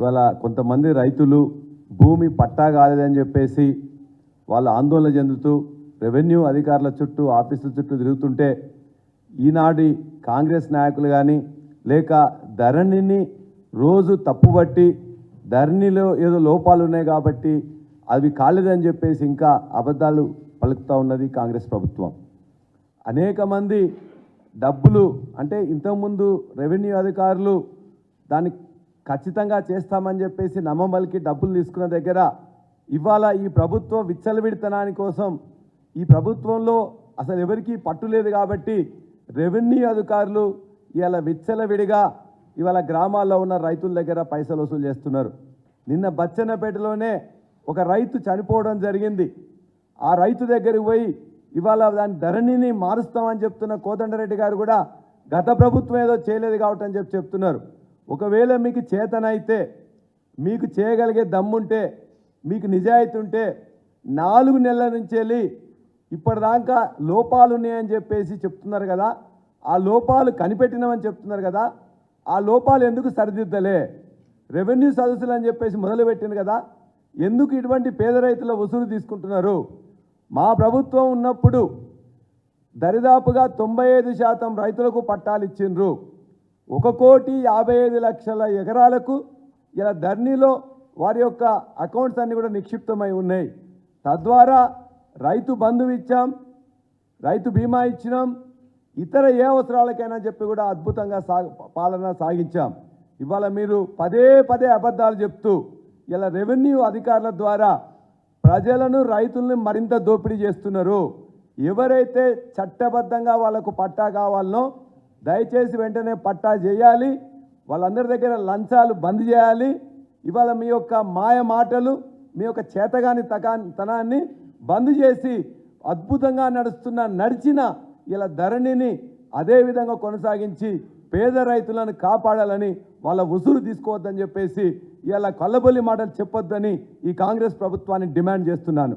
ఇవాళ కొంతమంది రైతులు భూమి పట్టా కాలేదని చెప్పేసి వాళ్ళు ఆందోళన చెందుతూ రెవెన్యూ అధికారుల చుట్టూ ఆఫీసుల చుట్టూ తిరుగుతుంటే ఈనాటి కాంగ్రెస్ నాయకులు కానీ లేక ధరణిని రోజు తప్పుబట్టి ధరణిలో ఏదో లోపాలు ఉన్నాయి కాబట్టి అవి కాలేదని చెప్పేసి ఇంకా అబద్ధాలు పలుకుతూ ఉన్నది కాంగ్రెస్ ప్రభుత్వం. అనేక మంది డబ్బులు అంటే ఇంతకుముందు రెవెన్యూ అధికారులు దానికి ఖచ్చితంగా చేస్తామని చెప్పేసి నమ్మబలికి డబ్బులు తీసుకున్న దగ్గర ఇవాళ ఈ ప్రభుత్వం విచ్చలవిడితనాని కోసం ఈ ప్రభుత్వంలో అసలు ఎవరికీ పట్టు లేదు కాబట్టి రెవెన్యూ అధికారులు ఇవాళ విచ్చలవిడిగా ఇవాళ గ్రామాల్లో ఉన్న రైతుల దగ్గర పైసలు వసూలు చేస్తున్నారు. నిన్న బచ్చన్నపేటలోనే ఒక రైతు చనిపోవడం జరిగింది. ఆ రైతు దగ్గరికి పోయి ఇవాళ దాని ధరణిని మారుస్తామని చెప్తున్న కోదండరెడ్డి గారు కూడా గత ప్రభుత్వం ఏదో చేయలేదు కాబట్టి అని చెప్పి చెప్తున్నారు. ఒకవేళ మీకు చేతనైతే మీకు చేయగలిగే దమ్ముంటే మీకు నిజాయితీ ఉంటే నాలుగు నెలల నుంచి వెళ్ళి ఇప్పటిదాకా లోపాలు ఉన్నాయని చెప్పేసి చెప్తున్నారు కదా ఆ లోపాలు కనిపెట్టినామని చెప్తున్నారు కదా ఆ లోపాలు ఎందుకు సరిదిద్దలే? రెవెన్యూ సదస్సులు అని చెప్పేసి మొదలుపెట్టింది కదా ఎందుకు ఇటువంటి పేద రైతుల వసూలు తీసుకుంటున్నారు? మా ప్రభుత్వం ఉన్నప్పుడు దరిదాపుగా తొంభై ఐదు శాతం రైతులకు పట్టాలు ఇచ్చిండ్రు. ఒక కోటి యాభై ఐదు లక్షల ఎకరాలకు ఇలా ధర్నీలో వారి యొక్క అకౌంట్స్ అన్నీ కూడా నిక్షిప్తమై ఉన్నాయి. తద్వారా రైతు బంధువు ఇచ్చాం రైతు బీమా ఇచ్చినాం ఇతర ఏ అవసరాలకైనా చెప్పి కూడా అద్భుతంగా సా పాలన సాగించాం. ఇవాళ మీరు పదే పదే అబద్ధాలు చెప్తూ ఇలా రెవెన్యూ అధికారుల ద్వారా ప్రజలను రైతుల్ని మరింత దోపిడీ చేస్తున్నారు. ఎవరైతే చట్టబద్ధంగా వాళ్ళకు పట్టా కావాలనో దయచేసి వెంటనే పట్టా చేయాలి. వాళ్ళందరి దగ్గర లంచాలు బంద్ చేయాలి. ఇవాళ మీ యొక్క మాయ మాటలు మీ యొక్క చేతగాని తగా తనాన్ని బంద్ చేసి అద్భుతంగా నడుస్తున్న నడిచిన ఇలా ధరణిని అదే విధంగా కొనసాగించి పేద రైతులను కాపాడాలని వాళ్ళ ఉసురు తీసుకోవద్దని చెప్పేసి ఇలా కొల్లబొల్లి మాటలు చెప్పొద్దని ఈ కాంగ్రెస్ ప్రభుత్వాన్ని డిమాండ్ చేస్తున్నాను.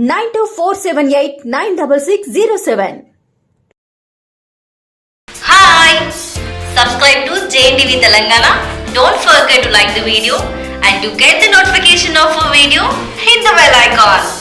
nine two four seven eight nine double six zero seven. Hi, subscribe to JTV Telangana. Don't forget to like the video and to get the notification of a video, hit the bell icon.